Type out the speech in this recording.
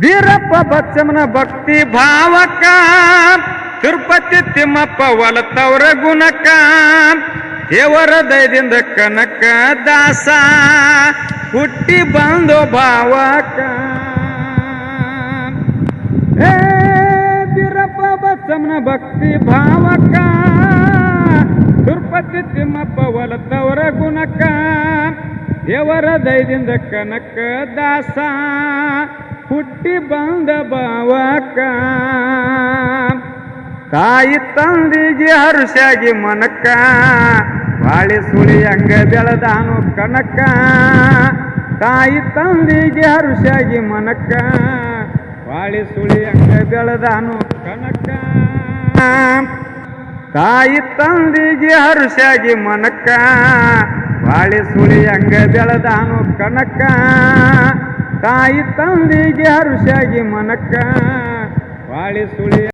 ವೀರಪ್ಪ ಬಚ್ಚಮನ ಭಕ್ತಿ ಭಾವಕ. ತಿರುಪತಿ ತಿಮ್ಮಪ್ಪ ಒಲತವರ ಗುಣಕ. ದೇವರ ದಯದಿಂದ ಕನಕ ದಾಸ. ಹುಟ್ಟಿ ಬಂದು ಭಾವಕ. ಏ ವೀರಪ್ಪ ಬಚ್ಚಮ್ಮನ ಭಕ್ತಿ ಭಾವಕ. ತಿರುಪತಿ ತಿಮ್ಮಪ್ಪ ಒಲತವರ ಗುಣಕ. ದೇವರ ದಯದಿಂದ ಕನಕ ದಾಸ. ಹುಟ್ಟಿ ಬಂದ ಬಾವಕ ತಾಯಿ ತಂದಿಗೆ ಹರುಷಾಗಿ ಮನಕ. ಬಾಳಿ ಸುಳಿ ಹಂಗ ಬೆಳೆದಾನು ಕನಕ. ತಾಯಿ ತಂದಿಗೆ ಹರುಷಾಗಿ ಮನಕ. ಬಾಳಿ ಸುಳಿ ಹಂಗ ಬೆಳೆದಾನು ಕನಕ. ತಾಯಿ ತಂದಿಗೆ ಹರುಷಾಗಿ ಮನಕ. ಬಾಳಿ ಸುಳಿ ಹಂಗ ಬೆಳೆದಾನು ಕನಕ. ತಾಯಿ ತಂದಿಗೆ ಹರುಷಾಗಿ ಮನಕ್ಕ ಬಾಳಿ ಸುಳಿ